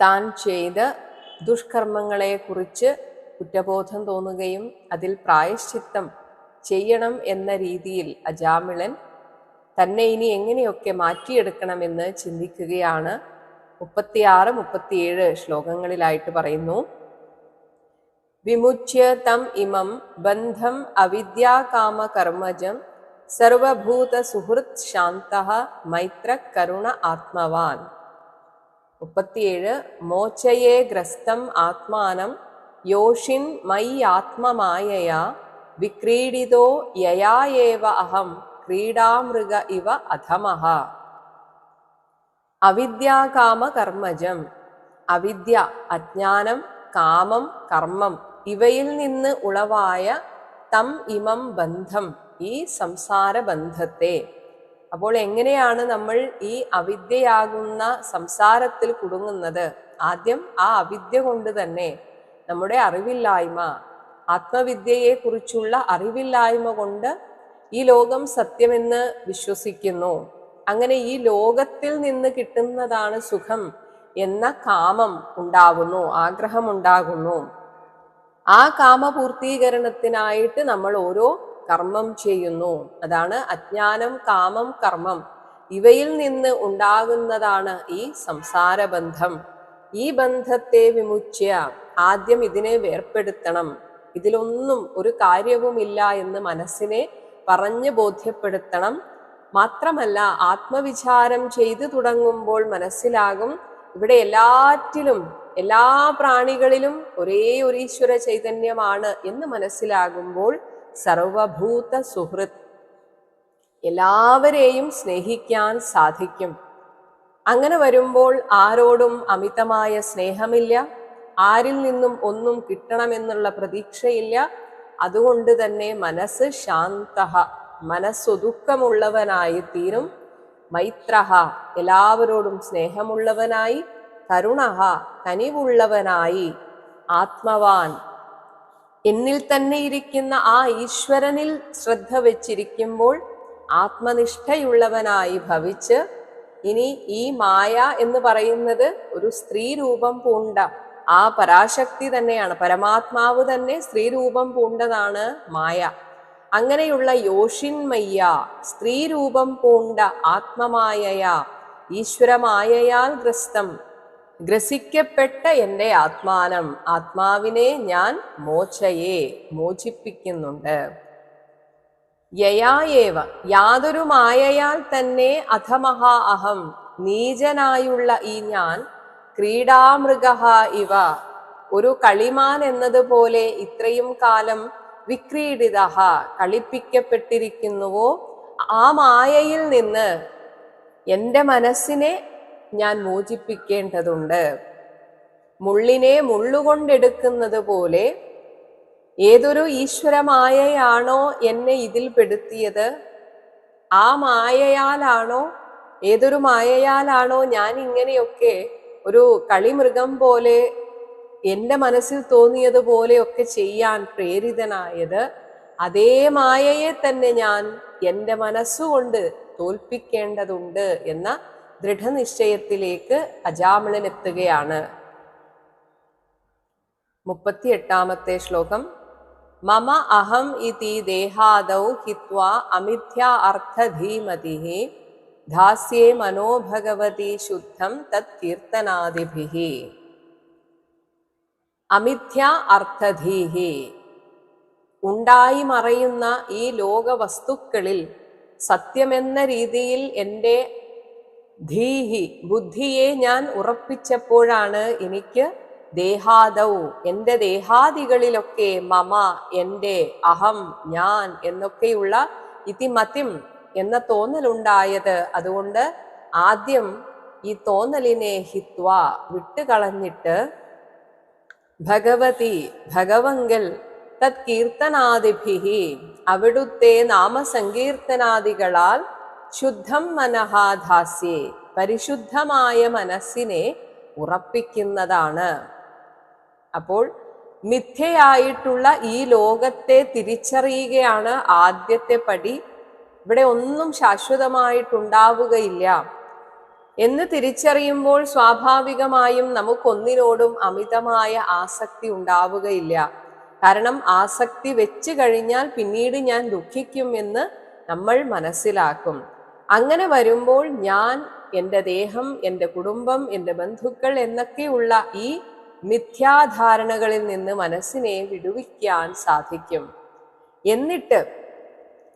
താൻ ചെയ്ത ദുഷ്കർമ്മങ്ങളെക്കുറിച്ച് കുറ്റബോധം തോന്നുകയും അതിൽ പ്രായശ്ചിത്തം ചെയ്യണം എന്ന രീതിയിൽ അജാമിളൻ തന്നെ ഇനി എങ്ങനെയൊക്കെ മാറ്റിയെടുക്കണമെന്ന് ചിന്തിക്കുകയാണ്. മുപ്പത്തിയാറ് മുപ്പത്തിയേഴ് ശ്ലോകങ്ങളിലായിട്ട് പറയുന്നു. വിമുച്യ തം ഇമം ബന്ധം അവിദ്യാകാമകർമ്മജം സർവഭൂത സുഹൃത് ശാന്ത മൈത്ര കരുണ ആത്മവാൻ മുപ്പത്തിയേഴ്. മോചയേ ഗ്രസ്തം ആത്മാനം. യോഷിൻ മൈ ആത്മമായയാ. വിക്രീഡിതോ യയായേവ അഹം. ക്രീഡാമൃഗ ഇവ അധമഹ. അവിദ്യാകാമ കർമ്മജം. അവിദ്യ അജ്ഞാനം കാമം കർമ്മം ഇവയിൽ നിന്ന് ഉളവായ തം ഇമം ബന്ധം ഈ സംസാര ബന്ധത്തെ അപ്പോൾ എങ്ങനെയാണ് നമ്മൾ ഈ അവിദ്യയാകുന്ന സംസാരത്തിൽ കുടുങ്ങുന്നത്? ആദ്യം ആ അവിദ്യ കൊണ്ട് തന്നെ നമ്മുടെ അറിവില്ലായ്മ ആത്മവിദ്യയെക്കുറിച്ചുള്ള അറിവില്ലായ്മ കൊണ്ട് ഈ ലോകം സത്യമെന്ന് വിശ്വസിക്കുന്നു. അങ്ങനെ ഈ ലോകത്തിൽ നിന്ന് കിട്ടുന്നതാണ് സുഖം എന്ന കാമം ഉണ്ടാകുന്നു ആഗ്രഹം ഉണ്ടാകുന്നു. ആ കാമപൂർത്തീകരണത്തിനായിട്ട് നമ്മൾ ഓരോ കർമ്മം ചെയ്യുന്നു. അതാണ് അജ്ഞാനം കാമം കർമ്മം. ഇവയിൽ നിന്ന് ഉണ്ടാകുന്നതാണ് ഈ സംസാര ബന്ധം ഈ ബന്ധത്തെ വിമുച്യ ആദ്യം ഇതിനെ വേർപ്പെടുത്തണം. ഇതിലൊന്നും ഒരു കാര്യവുമില്ല എന്ന് മനസ്സിനെ പറഞ്ഞു ബോധ്യപ്പെടുത്തണം. മാത്രമല്ല ആത്മവിചാരം ചെയ്തു തുടങ്ങുമ്പോൾ മനസ്സിലാകും ഇവിടെ എല്ലാറ്റിലും എല്ലാ പ്രാണികളിലും ഒരേ ഒരു ഈശ്വര ചൈതന്യമാണ് എന്ന് മനസ്സിലാകുമ്പോൾ സർവഭൂത സുഹൃത്ത് എല്ലാവരെയും സ്നേഹിക്കാൻ സാധിക്കും. അങ്ങനെ വരുമ്പോൾ ആരോടും അമിതമായ സ്നേഹമില്ല. ആരിൽ നിന്നും ഒന്നും കിട്ടണമെന്നുള്ള പ്രതീക്ഷയില്ല. അതുകൊണ്ട് തന്നെ മനസ്സ് ശാന്ത മനസ്സൊതുക്കമുള്ളവനായി തീരും. മൈത്രഹ എല്ലാവരോടും സ്നേഹമുള്ളവനായി കരുണഹ കനിവുള്ളവനായി ആത്മവാൻ എന്നിൽ തന്നെ ഇരിക്കുന്ന ആ ഈശ്വരനിൽ ശ്രദ്ധ വച്ചിരിക്കുമ്പോൾ ആത്മനിഷ്ഠയുള്ളവനായി ഭവിച്ച് ഇനി ഈ മായ എന്ന് പറയുന്നത് ഒരു സ്ത്രീ രൂപം പൂണ്ട ആ പരാശക്തി തന്നെയാണ്. പരമാത്മാവ് തന്നെ സ്ത്രീ രൂപം പൂണ്ടതാണ് മായ. അങ്ങനെയുള്ള യോഷിന്മയ്യ സ്ത്രീ രൂപം പൂണ്ട ആത്മമായയാ ഈശ്വരമായയാൽ ഗ്രസ്തം. ഗ്രസിക്കപ്പെട്ട എന്റെ ആത്മാനം ആത്മാവിനെ ഞാൻ മോചയെ മോചിപ്പിക്കുന്നുണ്ട്. യയായേവ യാതൊരു മായയാൽ തന്നെ അധമഹ അഹം നീചനായുള്ള ഈ ഞാൻ ക്രീഡാമൃഗ ഇവ. ഒരു കളിമാൻ എന്നതുപോലെ ഇത്രയും കാലം വിക്രീഡിത കളിപ്പിക്കപ്പെട്ടിരിക്കുന്നുവോ? ആ മായയിൽ നിന്ന് എന്റെ മനസ്സിനെ ഞാൻ മോചിപ്പിക്കേണ്ടതുണ്ട്. മുള്ളിനെ മുള്ളുകൊണ്ടെടുക്കുന്നത് പോലെ ഏതൊരു ഈശ്വരമായയാണോ എന്നെ ഇതിൽ പെടുത്തിയത്? ആ മായയാലാണോ ഏതൊരു മായയാലാണോ ഞാൻ ഇങ്ങനെയൊക്കെ ഒരു കളിമൃഗം പോലെ എന്റെ മനസ്സിൽ തോന്നിയതുപോലെയൊക്കെ ചെയ്യാൻ പ്രേരിതനായത് അതേ മായയെ തന്നെ ഞാൻ എന്റെ മനസ്സുകൊണ്ട് തോൽപ്പിക്കേണ്ടതുണ്ട് എന്ന ദൃഢനിശ്ചയത്തിലേക്ക് അജാമിളനെത്തുകയാണ് മുപ്പത്തിയെട്ടാമത്തെ ശ്ലോകം. മമ അഹം ഇതി ദേഹാദൗ ഹിത്വാ അമിഥ്യ അർത്ഥധീമതി ധാസ്യേ മനോഭഗവതി ശുദ്ധം തത് കീർത്തനാദിഭി. അമിഥ്യ അർത്ഥധീഹി ഉണ്ടായി മറയുന്ന ഈ ലോകവസ്തുക്കളിൽ സത്യമെന്ന രീതിയിൽ എന്റെ ധീഹി ബുദ്ധിയെ ഞാൻ ഉറപ്പിച്ചപ്പോഴാണ് എനിക്ക് ദേഹാദൗ എന്റെ ദേഹാദികളിലൊക്കെ മമ എന്റെ അഹം ഞാൻ എന്നൊക്കെയുള്ള ഇതിമതിം എന്ന തോന്നലുണ്ടായത്. അതുകൊണ്ട് ആദ്യം ഈ തോന്നലിനെ ഹിത്വ വിട്ടുകളഞ്ഞിട്ട് ഭഗവതി ഭഗവങ്കൽ തത് കീർത്തനാദിഭിഹി അവിടുത്തെ നാമസങ്കീർത്തനാദികളാൽ ശുദ്ധം മനഹാധാസ്യേ പരിശുദ്ധമായ മനസ്സിനെ ഉറപ്പിക്കുന്നതാണ്. അപ്പോൾ മിഥ്യയായിട്ടുള്ള ഈ ലോകത്തെ തിരിച്ചറിയുകയാണ് ആദ്യത്തെ പടി. ഇവിടെ ഒന്നും ശാശ്വതമായിട്ടുണ്ടാവുകയില്ല. എന്ന് തിരിച്ചറിയുമ്പോൾ സ്വാഭാവികമായും നമുക്കൊന്നിനോടും അമിതമായ ആസക്തി ഉണ്ടാവുകയില്ല. കാരണം ആസക്തി വെച്ച് കഴിഞ്ഞാൽ പിന്നീട് ഞാൻ ദുഃഖിക്കും എന്ന് നമ്മൾ മനസ്സിലാക്കും. അങ്ങനെ വരുമ്പോൾ ഞാൻ എന്റെ ദേഹം എന്റെ കുടുംബം എന്റെ ബന്ധുക്കൾ എന്നൊക്കെയുള്ള ഈ മിഥ്യാധാരണകളിൽ നിന്ന് മനസ്സിനെ വിടുവിക്കാൻ സാധിക്കും. എന്നിട്ട്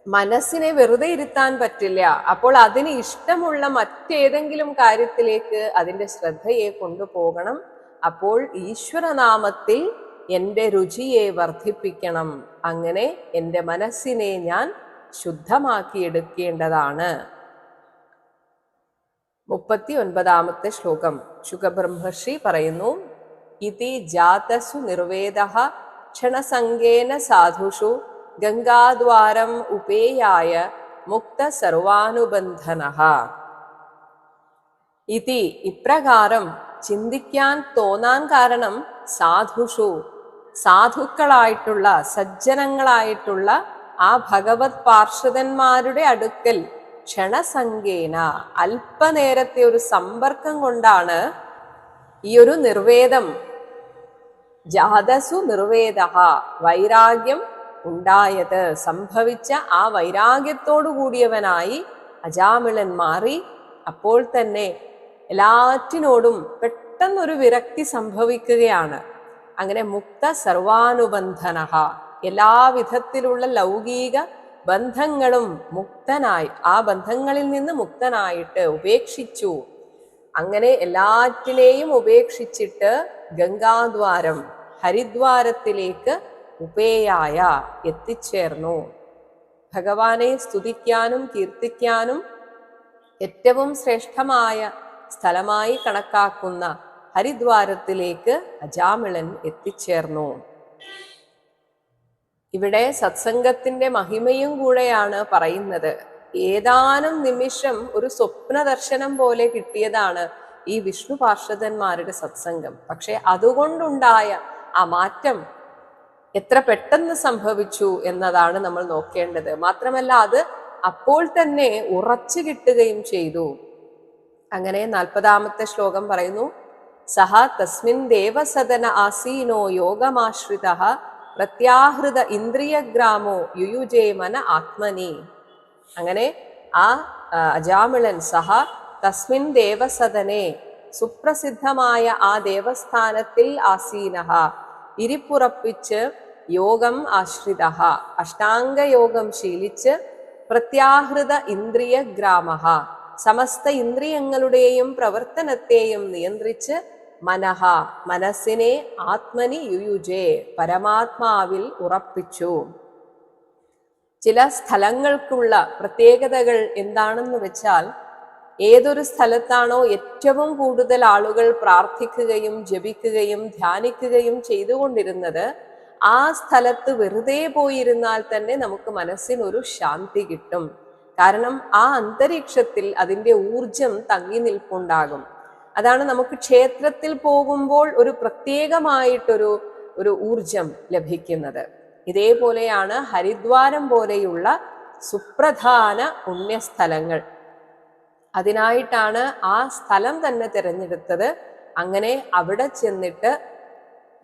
മനസ്സിനെ വെറുതെ ഇരുത്താൻ പറ്റില്ല. അപ്പോൾ അതിന് ഇഷ്ടമുള്ള മറ്റേതെങ്കിലും കാര്യത്തിലേക്ക് അതിന്റെ ശ്രദ്ധയെ കൊണ്ടുപോകണം. അപ്പോൾ ഈശ്വരനാമത്തിൽ എന്റെ രുചിയെ വർദ്ധിപ്പിക്കണം. അങ്ങനെ എന്റെ മനസ്സിനെ ഞാൻ ശുദ്ധമാക്കിയെടുക്കേണ്ടതാണ്. മുപ്പത്തി ഒൻപതാമത്തെ ശ്ലോകം. ശുഖബ്രഹ്മർഷി പറയുന്നു ഇതി ജാതസു നിർവേദ ക്ഷണസംഗേന സാധുഷു ഗംഗാദ്വാരം ഉപേയായ മുക്ത സർവാനുബന്ധന ഇതി ഇപ്രകാരം ചിന്തിക്കാൻ തോന്നാൻ കാരണം സാധുഷു. സാധുക്കളായിട്ടുള്ള സജ്ജനങ്ങളായിട്ടുള്ള ആ ഭഗവത് പാർഷദന്മാരുടെ അടുക്കൽ ക്ഷണസംഖ്യേന അല്പനേരത്തെ ഒരു സമ്പർക്കം കൊണ്ടാണ് ഈ ഒരു നിർവേദം. ജാതസു നിർവേദ വൈരാഗ്യം ഉണ്ടായത്. സംഭവിച്ച ആ വൈരാഗ്യത്തോടു കൂടിയവനായി അജാമിളൻ മാറി. അപ്പോൾ തന്നെ എല്ലാറ്റിനോടും പെട്ടെന്നൊരു വിരക്തി സംഭവിക്കുകയാണ്. അങ്ങനെ മുക്ത സർവാനുബന്ധന എല്ലാവിധത്തിലുള്ള ലൗകിക ബന്ധങ്ങളും മുക്തനായി ആ ബന്ധങ്ങളിൽ നിന്ന് മുക്തനായിട്ട് ഉപേക്ഷിച്ചു. അങ്ങനെ എല്ലാറ്റിനെയും ഉപേക്ഷിച്ചിട്ട് ഗംഗാദ്വാരം ഹരിദ്വാരത്തിലേക്ക് ഉപേയായ എത്തിച്ചേർന്നു. ഭഗവാനെ സ്തുതിക്കാനും കീർത്തിക്കാനും ഏറ്റവും ശ്രേഷ്ഠമായ സ്ഥലമായി കണക്കാക്കുന്ന ഹരിദ്വാരത്തിലേക്ക് അജാമിളൻ എത്തിച്ചേർന്നു. ഇവിടെ സത്സംഗത്തിന്റെ മഹിമയും കൂടെയാണ് പറയുന്നത്. ഏതാനും നിമിഷം ഒരു സ്വപ്ന ദർശനം പോലെ കിട്ടിയതാണ് ഈ വിഷ്ണു പാർഷദന്മാരുടെ സത്സംഗം. പക്ഷെ അതുകൊണ്ടുണ്ടായ ആ മാറ്റം എത്ര പെട്ടെന്ന് സംഭവിച്ചു എന്നതാണ് നമ്മൾ നോക്കേണ്ടത്. മാത്രമല്ല അത് അപ്പോൾ തന്നെ ഉറച്ചു കിട്ടുകയും ചെയ്തു. അങ്ങനെ നാൽപ്പതാമത്തെ ശ്ലോകം പറയുന്നു സഹ തസ്മിൻ ദേവസദന ആസീനോ യോഗമാശ്രിത പ്രത്യാഹൃത ഇന്ദ്രിയഗ്രാമോ യുയുജേ മന ആത്മനി. അങ്ങനെ ആ അജാമിളൻ സഹ തസ്മിൻ ദേവസദനെ സുപ്രസിദ്ധമായ ആ ദേവസ്ഥാനത്തിൽ ആസീനഹ. ഇരിപ്പുറപ്പിച്ച് യോഗം ആശ്രിത അഷ്ടാംഗയോഗം ശീലിച്ച് പ്രത്യാഹൃത ഇന്ദ്രിയ ഗ്രാമ സമസ്ത ഇന്ദ്രിയങ്ങളുടെയും പ്രവർത്തനത്തെയും നിയന്ത്രിച്ച് മനഹ മനസ്സിനെ ആത്മനി യുയുജേ പരമാത്മാവിൽ ഉറപ്പിച്ചു. ചില സ്ഥലങ്ങൾക്കുള്ള പ്രത്യേകതകൾ എന്താണെന്ന് വെച്ചാൽ ഏതൊരു സ്ഥലത്താണോ ഏറ്റവും കൂടുതൽ ആളുകൾ പ്രാർത്ഥിക്കുകയും ജപിക്കുകയും ധ്യാനിക്കുകയും ചെയ്തുകൊണ്ടിരുന്നത് ആ സ്ഥലത്ത് വെറുതെ പോയിരുന്നാൽ തന്നെ നമുക്ക് മനസ്സിനൊരു ശാന്തി കിട്ടും. കാരണം ആ അന്തരീക്ഷത്തിൽ അതിന്റെ ഊർജം തങ്ങി നിൽപ്പുണ്ടാകും. അതാണ് നമുക്ക് ക്ഷേത്രത്തിൽ പോകുമ്പോൾ ഒരു പ്രത്യേകമായിട്ടൊരു ഒരു ഊർജം ലഭിക്കുന്നത്. ഇതേപോലെയാണ് ഹരിദ്വാരം പോലെയുള്ള സുപ്രധാന പുണ്യസ്ഥലങ്ങൾ. അതിനായിട്ടാണ് ആ സ്ഥലം തന്നെ തിരഞ്ഞെടുത്തത്. അങ്ങനെ അവിടെ ചെന്നിട്ട്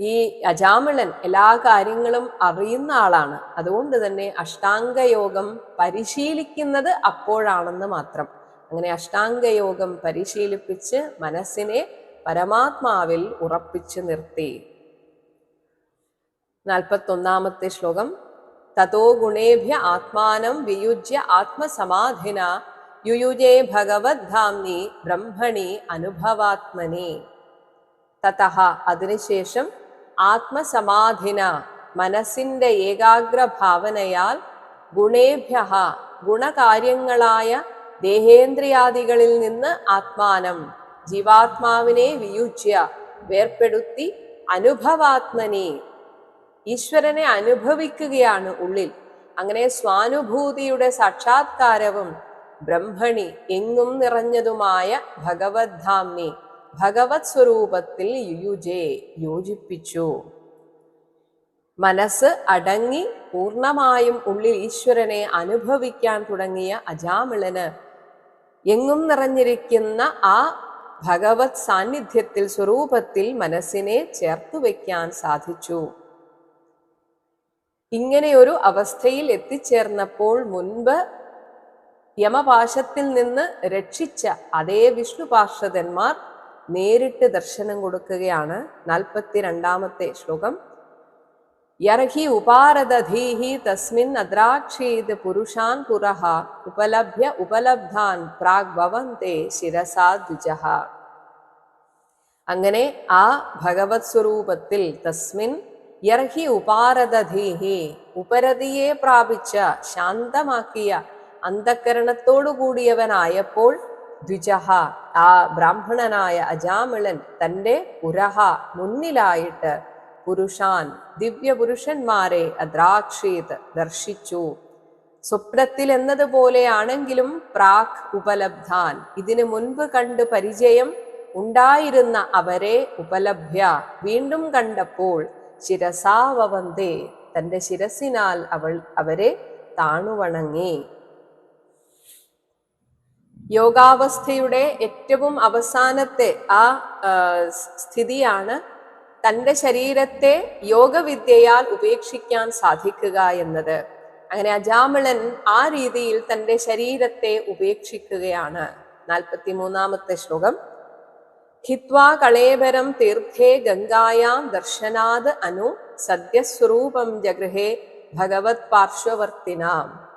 ഈ അജാമിളൻ എല്ലാ കാര്യങ്ങളും അറിയുന്ന ആളാണ്. അതുകൊണ്ട് തന്നെ അഷ്ടാംഗയോഗം പരിശീലിക്കുന്നത് അപ്പോഴാണെന്ന് മാത്രം. അങ്ങനെ അഷ്ടാംഗയോഗം പരിശീലിപ്പിച്ച് മനസ്സിനെ പരമാത്മാവിൽ ഉറപ്പിച്ചു നിർത്തി. നാൽപ്പത്തൊന്നാമത്തെ ശ്ലോകം. തതോ ഗുണേഭ്യ ആത്മാനം വിയുജ്യ ആത്മസമാധിന യുയുജേ ഭഗവദ്ധാംനി ബ്രഹ്മണി അനുഭവാത്മനി. തതഹ. അതിനുശേഷം ആത്മസമാധിന മനസ്സിന്റെ ഏകാഗ്ര ഭാവനയാൽ ഗുണേഭ്യ ഗുണകാര്യങ്ങളായ ദേഹേന്ദ്രിയാദികളിൽ നിന്ന് ആത്മാനം ജീവാത്മാവിനെ വിയുജ്യ വേർപ്പെടുത്തി അനുഭവാത്മനെ. ഈശ്വരനെ അനുഭവിക്കുകയാണ് ഉള്ളിൽ. അങ്ങനെ സ്വാനുഭൂതിയുടെ സാക്ഷാത്കാരവും ബ്രഹ്മണി എങ്ങും നിറഞ്ഞതുമായ ഭഗവദ്ധാംനി ഭഗവത് സ്വരൂപത്തിൽ യുജേ യോജിപ്പിച്ചു. മനസ്സ് അടങ്ങി പൂർണമായും ഉള്ളിൽ ഈശ്വരനെ അനുഭവിക്കാൻ തുടങ്ങിയ അജാമിളന് എങ്ങും നിറഞ്ഞിരിക്കുന്ന ആ ഭഗവത് സാന്നിധ്യത്തിൽ സ്വരൂപത്തിൽ മനസ്സിനെ ചേർത്തു വയ്ക്കാൻ സാധിച്ചു. ഇങ്ങനെയൊരു അവസ്ഥയിൽ എത്തിച്ചേർന്നപ്പോൾ മുൻപ് യമപാശത്തിൽ നിന്ന് രക്ഷിച്ച അതേ വിഷ്ണു പാർഷദന്മാർ നേരിട്ട് ദർശനം കൊടുക്കുകയാണ് നാൽപ്പത്തിരണ്ടാമത്തെ ശ്ലോകം. യർഹി ഉപാരദധീഹി തസ്മിൻ അദ്രാക്ഷീത് പുരുഷാൻ പുരഹ ഉപലഭ്യ ഉപലബ്ധാൻ പ്രാഗ്ഭവന്തേ ശിരസാ ദ്വിജഃ അങ്ങനെ ആ ഭഗവത് സ്വരൂപത്തിൽ തസ്മിൻ യർഹി ഉപാരദധീഹി ഉപരതിയെ പ്രാപിച്ച ശാന്തമാക്കിയ അന്ധക്കരണത്തോടുകൂടിയവനായപ്പോൾ ദ്വിജഹ ആ ബ്രാഹ്മണനായ അജാമിളൻ തന്റെ പുരഹ മുന്നിലായിട്ട് പുരുഷാൻ ദിവ്യപുരുഷന്മാരെ അദ്രാക്ഷീത് ദർശിച്ചു. സ്വപ്നത്തിൽ എന്നതുപോലെയാണെങ്കിലും പ്രാക് ഉപലബ്ധാൻ. ഇതിനു മുൻപ് കണ്ട് പരിചയം ഉണ്ടായിരുന്ന അവരെ ഉപലഭ്യ. വീണ്ടും കണ്ടപ്പോൾ ശിരസാവവന്തേ തന്റെ ശിരസിനാൽ അവൾ അവരെ താണുവണങ്ങി. യോഗാവസ്ഥയുടെ ഏറ്റവും അവസാനത്തെ ആ, സ്ഥിതിയാണ് തന്റെ ശരീരത്തെ യോഗവിദ്യയാൽ ഉപേക്ഷിക്കാൻ സാധിക്കുക എന്നത്. അങ്ങനെ അജാമിളൻ ആ രീതിയിൽ തന്റെ ശരീരത്തെ ഉപേക്ഷിക്കുകയാണ്. നാൽപ്പത്തി മൂന്നാമത്തെ ശ്ലോകം. ഹിത്വാ കളേബരം തീർത്ഥേ ഗംഗായാം ദർശനാത് അനു സദ്യസ്വരൂപം ജഗൃഹേ ഭഗവത് പാർശ്വവർത്തിനാം.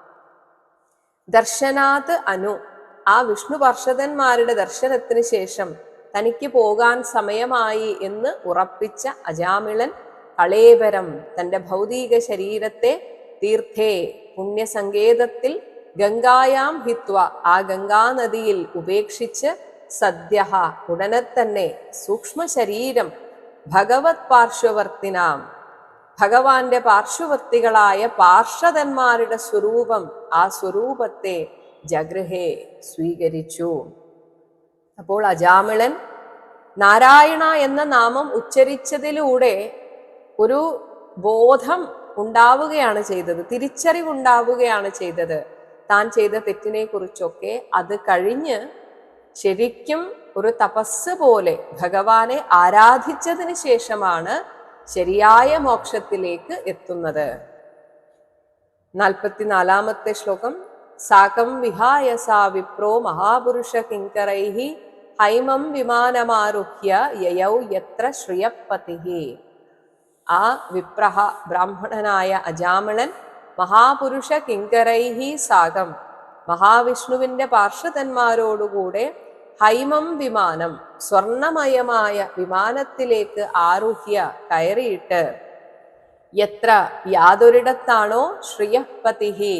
ദർശനാത് അനു. ആ വിഷ്ണു പാർഷദന്മാരുടെ ദർശനത്തിന് ശേഷം തനിക്ക് പോകാൻ സമയമായി എന്ന് ഉറപ്പിച്ച അജാമിളൻ കളേബരം തന്റെ ഭൗതിക ശരീരത്തെ തീർത്ഥേ പുണ്യസങ്കേതത്തിൽ ഗംഗായാം ഹിത്വ ആ ഗംഗാനദിയിൽ ഉപേക്ഷിച്ച് സദ്യ ഉടനെ തന്നെ സൂക്ഷ്മ ശരീരം ഭഗവത് പാർശ്വവർത്തിനാം. ഭഗവാന്റെ പാർശ്വവർത്തികളായ പാർഷദന്മാരുടെ സ്വരൂപം ആ സ്വരൂപത്തെ ജഗൃഹേ സ്വീകരിച്ചു. അപ്പോൾ അജാമിളൻ നാരായണ എന്ന നാമം ഉച്ചരിച്ചതിലൂടെ ഒരു ബോധം ഉണ്ടാവുകയാണ് ചെയ്തത് തിരിച്ചറിവുണ്ടാവുകയാണ് ചെയ്തത്. താൻ ചെയ്ത തെറ്റിനെ കുറിച്ചൊക്കെ അത് കഴിഞ്ഞ് ശരിക്കും ഒരു തപസ് പോലെ ഭഗവാനെ ആരാധിച്ചതിന് ശേഷമാണ് ശരിയായ മോക്ഷത്തിലേക്ക് എത്തുന്നത്. നാൽപ്പത്തിനാലാമത്തെ ശ്ലോകം സാകം വിഹായ സാ വിപ്രോ മഹാപുരുഷ കിങ്കരൈഹി ഹൈമം വിമാനമാരുഹ്യ യയൗ യത്ര ശ്രിയപ്പതി ആ വിപ്രഹ ബ്രാഹ്മണനായ അജാമണൻ മഹാപുരുഷ കിങ്കരൈഹി സാഗം. മഹാവിഷ്ണുവിന്റെ പാർശ്വതന്മാരോടുകൂടെ ഹൈമം വിമാനം സ്വർണമയമായ വിമാനത്തിലേക്ക് ആരുഹ്യ കയറിയിട്ട്. എത്ര യാതൊരിടത്താണോ ശ്രിയപതിഹി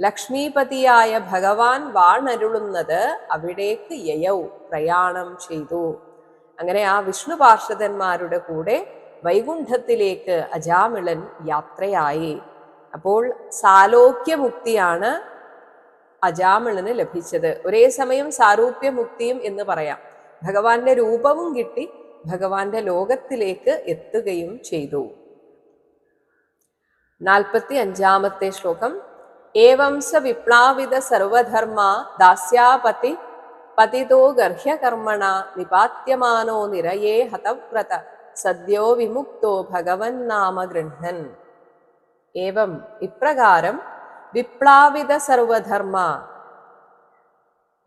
ലക്ഷ്മീപതിയായ ഭഗവാൻ വാണരുളുന്നത് അവിടേക്ക് യയൗ പ്രയാണം ചെയ്തു. അങ്ങനെ ആ വിഷ്ണു പാർഷദന്മാരുടെ കൂടെ വൈകുണ്ഠത്തിലേക്ക് അജാമിളൻ യാത്രയായി. അപ്പോൾ സാലോക്യമുക്തിയാണ് അജാമിളന് ലഭിച്ചത്. ഒരേ സമയം സാരൂപ്യമുക്തിയും എന്ന് പറയാം. ഭഗവാന്റെ രൂപവും കിട്ടി ഭഗവാന്റെ ലോകത്തിലേക്ക് എത്തുകയും ചെയ്തു. നാൽപ്പത്തി അഞ്ചാമത്തെ ശ്ലോകം ഏവം സ വിപ്ലാവിത സർവധർമ്മ ദാസ്യാപതി പതിതോ ഗർഹ്യകർമ്മണ നിപാത്യമാനോ നിരയേ ഹതവ്രത സദ്യോ വിമുക്തോ ഭഗവൻ നാമ ഗൃഹൻ ഏവം ഇപ്രകാരം വിപ്ലാവിത സർവധർമ്മ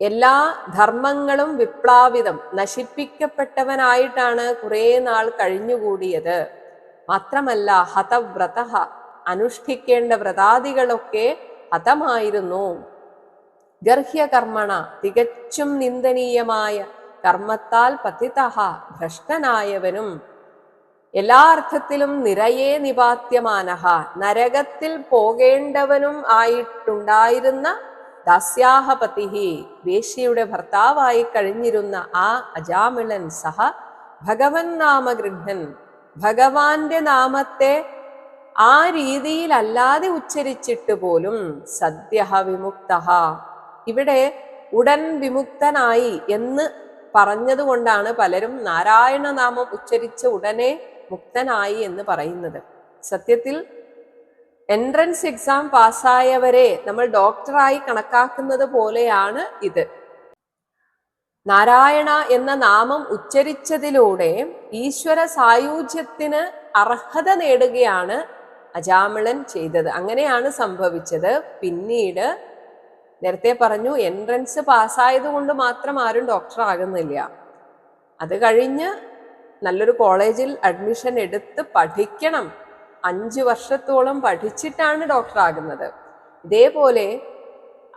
എല്ലാ ധർമ്മങ്ങളും വിപ്ലാവിതം നശിപ്പിക്കപ്പെട്ടവനായിട്ടാണ് കുറേ നാൾ കഴിഞ്ഞുകൂടിയത്. മാത്രമല്ല ഹതവ്രത അനുഷ്ഠിക്കേണ്ട വ്രതാദികളൊക്കെ ഹതമായിരുന്നു ഗർഹ്യകർമ്മണ തികച്ചും നിന്ദനീയമായ കർമ്മത്താൽ പതിതഹ ഭ്രഷ്ടനായവനും. എല്ലാ അർത്ഥത്തിലും നിറയെ നിപാത്യമാനഹ നരകത്തിൽ പോകേണ്ടവനും ആയിട്ടുണ്ടായിരുന്ന ദാസ്യാഹപതിഹി വേശ്യയുടെ ഭർത്താവായി കഴിഞ്ഞിരുന്ന ആ അജാമിളൻ സഹ ഭഗവൻ നാമഗൃഹൻ. ഭഗവാന്റെ നാമത്തെ ആ രീതിയിലല്ലാതെ ഉച്ചരിച്ചിട്ട് പോലും സദ്യ വിമുക്ത ഇവിടെ ഉടൻ വിമുക്തനായി എന്ന് പറഞ്ഞതുകൊണ്ടാണ് പലരും നാരായണ നാമം ഉച്ചരിച്ച ഉടനെ മുക്തനായി എന്ന് പറയുന്നത്. സത്യത്തിൽ എൻട്രൻസ് എക്സാം പാസ്സായവരെ നമ്മൾ ഡോക്ടറായി കണക്കാക്കുന്നത് പോലെയാണ് ഇത്. നാരായണ എന്ന നാമം ഉച്ചരിച്ചതിലൂടെ ഈശ്വര സായുജ്യത്തിന് അർഹത നേടുകയാണ് അജാമിളൻ ചെയ്തത്. അങ്ങനെയാണ് സംഭവിച്ചത്. പിന്നീട് നേരത്തെ പറഞ്ഞു എൻട്രൻസ് പാസ്സായത് കൊണ്ട് മാത്രം ആരും ഡോക്ടർ ആകുന്നില്ല. അത് കഴിഞ്ഞ് നല്ലൊരു കോളേജിൽ അഡ്മിഷൻ എടുത്ത് പഠിക്കണം. അഞ്ച് വർഷത്തോളം പഠിച്ചിട്ടാണ് ഡോക്ടർ ആകുന്നത്. ഇതേപോലെ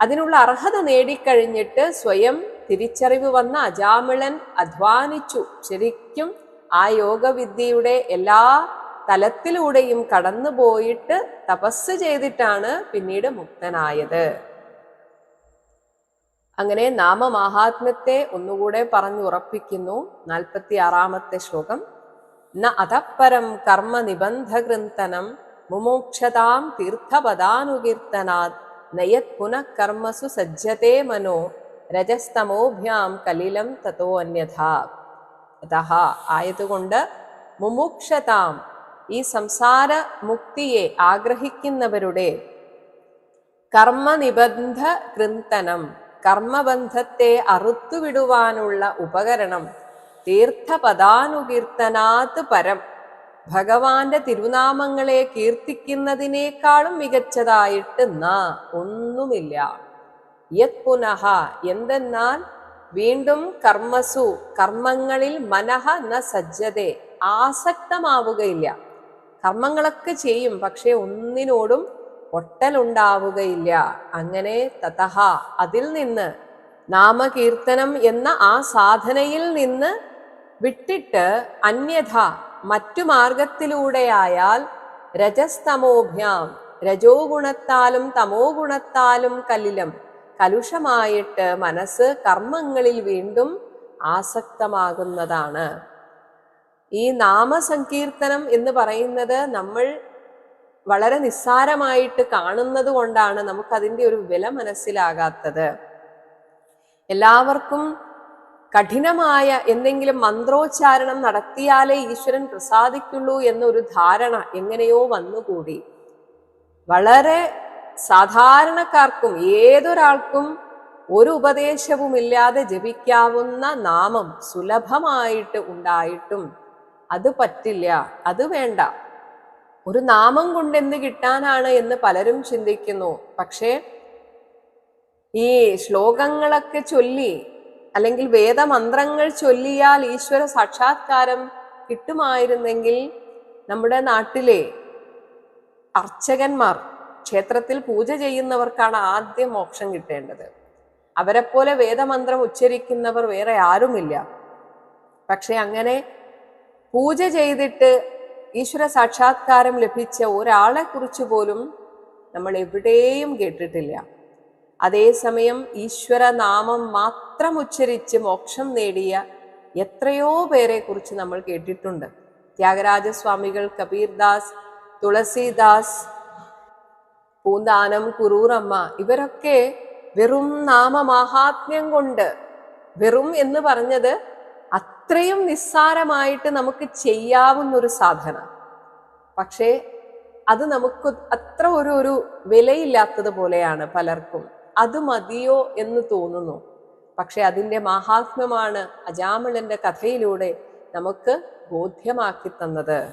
അതിനുള്ള അർഹത നേടിക്കഴിഞ്ഞിട്ട് സ്വയം തിരിച്ചറിവ് വന്ന അജാമിളൻ അധ്വാനിച്ചു. ശരിക്കും ആ യോഗവിദ്യയുടെ എല്ലാ തലത്തിലൂടെയും കടന്നു പോയിട്ട് തപസ് ചെയ്തിട്ടാണ് പിന്നീട് മുക്തനായത്. അങ്ങനെ നാമമാഹാത്മ്യത്തെ ഒന്നുകൂടെ പറഞ്ഞുറപ്പിക്കുന്നു നാൽപ്പത്തി ആറാമത്തെ ശ്ലോകം. ന അതപ്പരം കർമ്മ നിബന്ധകൃന്തനം മുമോക്ഷതാം തീർത്ഥപദാനുകീർത്തനാത് നയത് പുനഃകർമ്മസു സജ്ജത്തെ മനോ രജസ്തമോഭ്യാം കലിലം തതോ അന്യഥ. അതഹ ആയതുകൊണ്ട് മുമുക്ഷതാം ഈ സംസാര മുക്തിയെ ആഗ്രഹിക്കുന്നവരുടെ കർമ്മനിബന്ധ കൃന്തനം കർമ്മബന്ധത്തെ അറുത്തുവിടുവാനുള്ള ഉപകരണം തീർത്ഥപദാനുകീർത്തനാത് പരം ഭഗവാന്റെ തിരുനാമങ്ങളെ കീർത്തിക്കുന്നതിനേക്കാളും മികച്ചതായിട്ട് ന ഒന്നുമില്ല. യത് പുനഃ എന്തെന്നാൽ വീണ്ടും കർമ്മസു കർമ്മങ്ങളിൽ മനഃ ന സജ്ജതെ ആസക്തമാവുകയില്ല. കർമ്മങ്ങളൊക്കെ ചെയ്യും പക്ഷേ ഒന്നിനോടും ഒട്ടലുണ്ടാവുകയില്ല. അങ്ങനെ തതഹ അതിൽ നിന്ന് നാമകീർത്തനം എന്ന ആ സാധനയിൽ നിന്ന് വിട്ടിട്ട് അന്യഥ മറ്റു മാർഗത്തിലൂടെയായാൽ രജസ്തമോഭ്യാം രജോ ഗുണത്താലും തമോ ഗുണത്താലും കലിലം. കലുഷമായിട്ട് മനസ്സ് കർമ്മങ്ങളിൽ വീണ്ടും ആസക്തമാകുന്നതാണ്. ഈ നാമസങ്കീർത്തനം എന്ന് പറയുന്നത് നമ്മൾ വളരെ നിസ്സാരമായിട്ട് കാണുന്നത് കൊണ്ടാണ് നമുക്കതിന്റെ ഒരു വില മനസ്സിലാകാത്തത്. എല്ലാവർക്കും കഠിനമായ എന്തെങ്കിലും മന്ത്രോച്ചാരണം നടത്തിയാലേ ഈശ്വരൻ പ്രസാദിക്കുള്ളൂ എന്നൊരു ധാരണ എങ്ങനെയോ വന്നുകൂടി. വളരെ സാധാരണക്കാർക്കും ഏതൊരാൾക്കും ഒരു ഉപദേശവുമില്ലാതെ ജപിക്കാവുന്ന നാമം സുലഭമായിട്ട് ഉണ്ടായിട്ടും അത് പറ്റില്ല അത് വേണ്ട. ഒരു നാമം കൊണ്ട് എന്ത് കിട്ടാനാണ് എന്ന് പലരും ചിന്തിക്കുന്നു. പക്ഷേ ഈ ശ്ലോകങ്ങളൊക്കെ ചൊല്ലി അല്ലെങ്കിൽ വേദമന്ത്രങ്ങൾ ചൊല്ലിയാൽ ഈശ്വര സാക്ഷാത്കാരം കിട്ടുമായിരുന്നെങ്കിൽ നമ്മുടെ നാട്ടിലെ അർച്ചകന്മാർ ക്ഷേത്രത്തിൽ പൂജ ചെയ്യുന്നവർക്കാണ് ആദ്യം മോക്ഷം കിട്ടേണ്ടത്. അവരെപ്പോലെ വേദമന്ത്രം ഉച്ചരിക്കുന്നവർ വേറെ ആരുമില്ല. പക്ഷെ അങ്ങനെ പൂജ ചെയ്തിട്ട് ഈശ്വര സാക്ഷാത്കാരം ലഭിച്ച ഒരാളെ കുറിച്ച് പോലും നമ്മൾ എവിടെയും കേട്ടിട്ടില്ല. അതേസമയം ഈശ്വരനാമം മാത്രം ഉച്ചരിച്ച് മോക്ഷം നേടിയ എത്രയോ പേരെ കുറിച്ച് നമ്മൾ കേട്ടിട്ടുണ്ട്. ത്യാഗരാജസ്വാമികൾ കബീർദാസ് തുളസീദാസ് പൂന്താനം കുറൂറമ്മ ഇവരൊക്കെ വെറും നാമമാഹാത്മ്യം കൊണ്ട് വെറും എന്ന് പറഞ്ഞത് അത്രയും നിസ്സാരമായിട്ട് നമുക്ക് ചെയ്യാവുന്ന ഒരു സാധന. പക്ഷേ അത് നമുക്ക് അത്ര ഒരു ഒരു വിലയില്ലാത്തത് പോലെയാണ് പലർക്കും. അത് മതിയോ എന്ന് തോന്നുന്നു. പക്ഷെ അതിന്റെ മാഹാത്മ്യമാണ് അജാമിളന്റെ കഥയിലൂടെ നമുക്ക് ബോധ്യമാക്കി തന്നത്.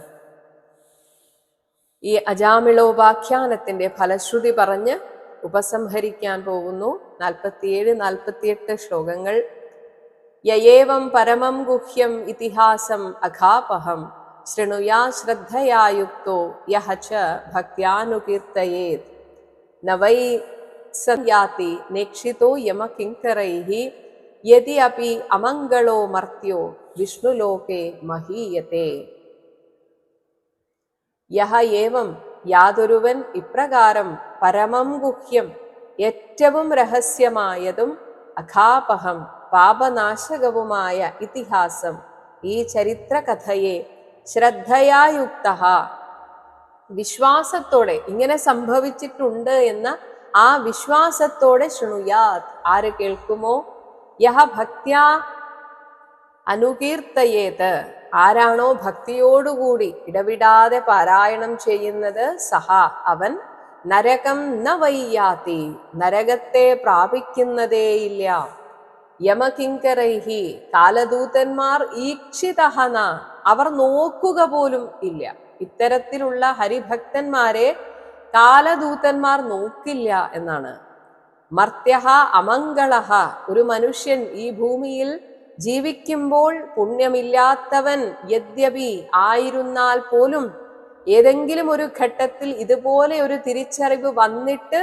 ഈ അജാമിളോപാഖ്യാനത്തിന്റെ ഫലശ്രുതി പറഞ്ഞ് ഉപസംഹരിക്കാൻ പോകുന്നു. നാൽപ്പത്തിയേഴ് നാൽപ്പത്തിയെട്ട് ശ്ലോകങ്ങൾ യയേവം പരമം ഗുഹ്യം ഇതിഹാസം അഘാപഹം. ശൃണുയാ ശ്രദ്ധയായുക്തോ യഹ ച ഭക്യാനുകീർത്തയേത് ന വൈ സംയാതി നേക്ഷിതോ യമകിങ്കരൈ യതി അപ്പി അമംഗളോ മർത്യോ വിഷ്ണുലോകേ മഹീയത്തെ. യഹ ഏവം യാതൊരുവൻ ഇപ്രകാരം പരമം ഗുഹ്യം ഏറ്റവും രഹസ്യമായതും അഘാപഹം. പാപനാശകവുമായ ഇതിഹാസം ഈ ചരിത്രകഥയെ ശ്രദ്ധയായുക്ത വിശ്വാസത്തോടെ ഇങ്ങനെ സംഭവിച്ചിട്ടുണ്ട് എന്ന ആ വിശ്വാസത്തോടെ ശൃണുയാത് ആര് കേൾക്കുമോ? യഹ ഭക്ത്യാ അനുകീർത്തയേത്. ആരാണോ ഭക്തിയോടുകൂടി ഇടവിടാതെ പാരായണം ചെയ്യുന്നത്? സഹ. അവൻ നരകം ന വയ്യാത്തി. നരകത്തെ പ്രാപിക്കുന്നതേയില്ല. യമകിങ്കരൈഹി കാലദൂതന്മാർ ഈക്ഷിതഹന. അവർ നോക്കുക പോലും ഇല്ല. ഇത്തരത്തിലുള്ള ഹരിഭക്തന്മാരെ കാലദൂതന്മാർ നോക്കില്ല എന്നാണ്. മർത്യഹ അമംഗളഹ. ഒരു മനുഷ്യൻ ഈ ഭൂമിയിൽ ജീവിക്കുമ്പോൾ പുണ്യമില്ലാത്തവൻ യദ്യപി ആയിരുന്നാൽ പോലും ഏതെങ്കിലും ഒരു ഘട്ടത്തിൽ ഇതുപോലെ ഒരു തിരിച്ചറിവ് വന്നിട്ട്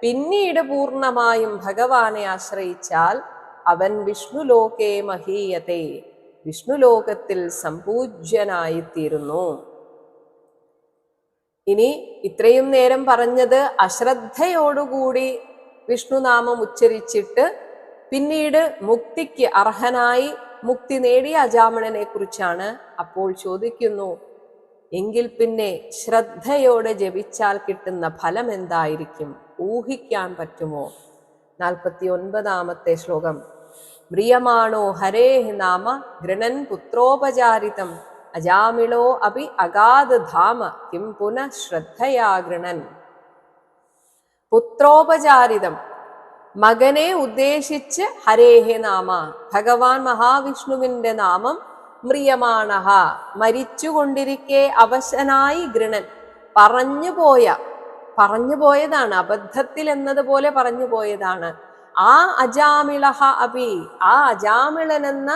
പിന്നീട് പൂർണമായും ഭഗവാനെ ആശ്രയിച്ചാൽ അവൻ വിഷ്ണുലോകേ മഹീയത്തെ വിഷ്ണുലോകത്തിൽ സമ്പൂജ്യനായിത്തീരുന്നു. ഇനി ഇത്രയും നേരം പറഞ്ഞത് അശ്രദ്ധയോടുകൂടി വിഷ്ണുനാമം ഉച്ചരിച്ചിട്ട് പിന്നീട് മുക്തിക്ക് അർഹനായി മുക്തി നേടിയ അജാമണനെ കുറിച്ചാണ് അപ്പോൾ ചോദിക്കുന്നു. എങ്കിൽ പിന്നെ ശ്രദ്ധയോടെ ജപിച്ചാൽ കിട്ടുന്ന ഫലം എന്തായിരിക്കും? ഊഹിക്കാൻ പറ്റുമോ? നാൽപ്പത്തി ഒൻപതാമത്തെ ശ്ലോകം. മ്രിയമാണോ ഹരേ നാമ ഗൃണൻ പുത്രോപചാരിതം അജാമിളോ അപി അഗാധ ധാമ കിം പുനഃ ശ്രദ്ധയാ ഗൃണൻ പുത്രോപചാരിതം മകനെ ഉദ്ദേശിച്ച് ഹരേഹെ നാമ ഭഗവാൻ മഹാവിഷ്ണുവിന്റെ നാമം മ്രിയമാണഹ മരിച്ചുകൊണ്ടിരിക്കെ അവശനായി ഗൃണൻ। പറഞ്ഞു പോയ പറഞ്ഞു പോയതാണ് അബദ്ധത്തിൽ എന്നതുപോലെ പറഞ്ഞു പോയതാണ് ആ അജാമിളഹ അപി ആ അജാമിളൻ എന്ന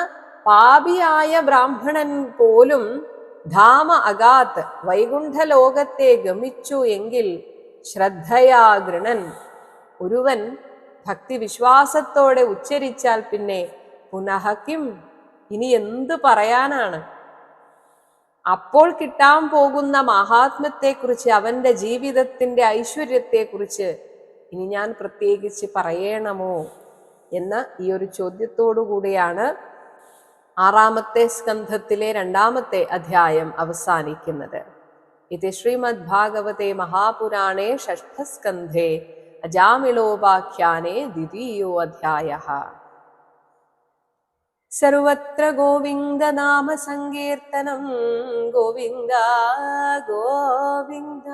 പാപിയായ ബ്രാഹ്മണൻ പോലും ധാമ അഗാത്ത് വൈകുണ്ഠ ലോകത്തെ ഗമിച്ചു എങ്കിൽ ശ്രദ്ധയാ ഗൃണൻ ഒരുവൻ ഭക്തി വിശ്വാസത്തോടെ ഉച്ചരിച്ചാൽ പിന്നെ പുനഃക്കിം ഇനി എന്ത് പറയാനാണ്? അപ്പോൾ കിട്ടാൻ പോകുന്ന മഹാത്മ്യത്തെക്കുറിച്ച് അവന്റെ ജീവിതത്തിന്റെ ഐശ്വര്യത്തെക്കുറിച്ച് ഇനി ഞാൻ പ്രത്യേകിച്ച് പറയണമോ എന്ന ഈ ഒരു ചോദ്യത്തോടു കൂടിയാണ് ആറാമത്തെ സ്കന്ധത്തിലെ രണ്ടാമത്തെ അധ്യായം അവസാനിക്കുന്നത്. ഇത് ശ്രീമദ് ഭാഗവതെ മഹാപുരാണേ ഷഷ്ഠസ്കന്ധേ അജാമിളോപാഖ്യാനേ ദ്വിതീയോ അധ്യായ. സർവത്ര ഗോവിന്ദനാമ സങ്കീർത്തനം ഗോവിന്ദ ഗോവിന്ദ.